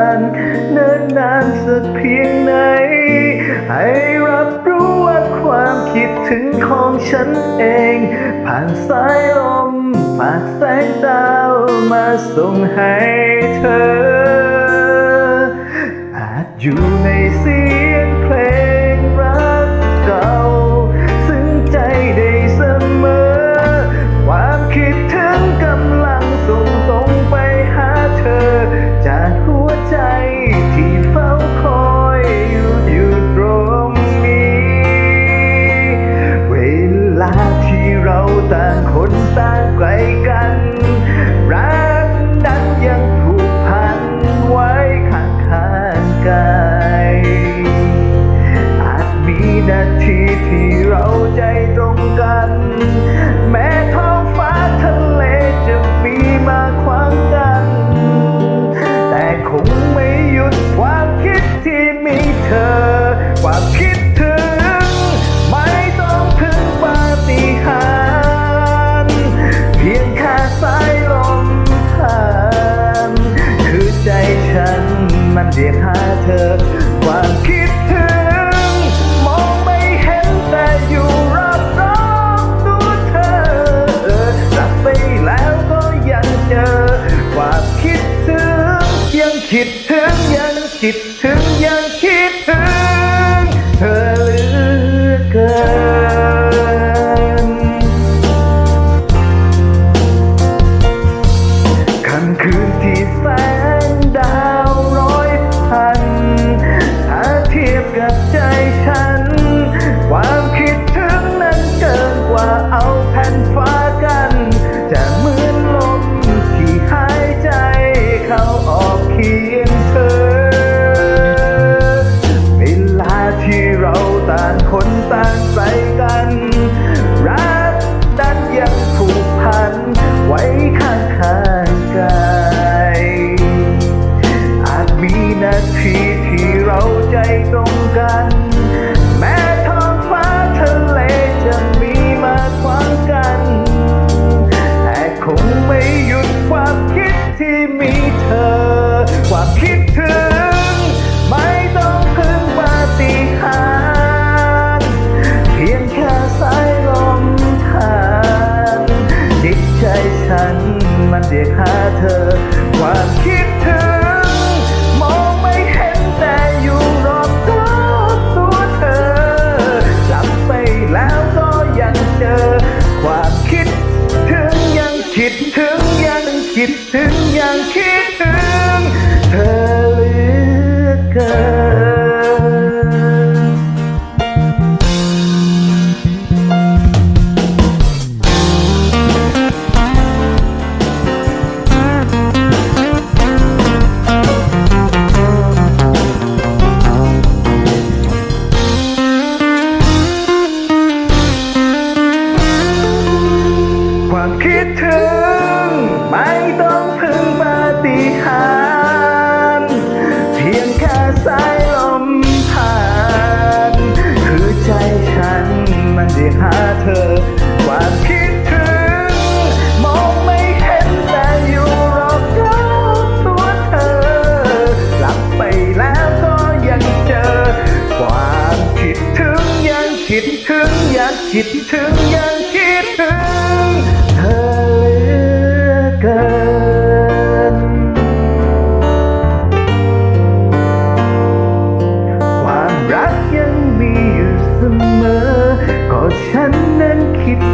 านเนิ่นนานสักเพียงไหน ให้รับรู้ว่าความคิดถึงของฉันเอง ผ่านสายลมผ่ากสายดาวมาส่งให้เธอ อาจอยู่ในสิ่ มีมาขวางกัน แต่คงไม่หยุดความคิดที่มีเธอ ความคิดถึง ไม่ต้องพึ่งปาฏิหาริย์เพียงแค่สาย คิดถึงยังคิดถึงยัง คิดถึงยังคิดถึงเธอเหลือเกินความคิดถึง ไม่ต้องพึ่งปาฏิหาริย์เพียงแค่สายลมผ่าน คือใจฉันมันเรียกหาเธอ ความคิดถึง มองไม่เห็นแต่อยู่รอบตัวเธอ หลับไปแล้วก็ยังเจอ ความคิดถึงยังคิดถึงยังคิดถึงยัง keep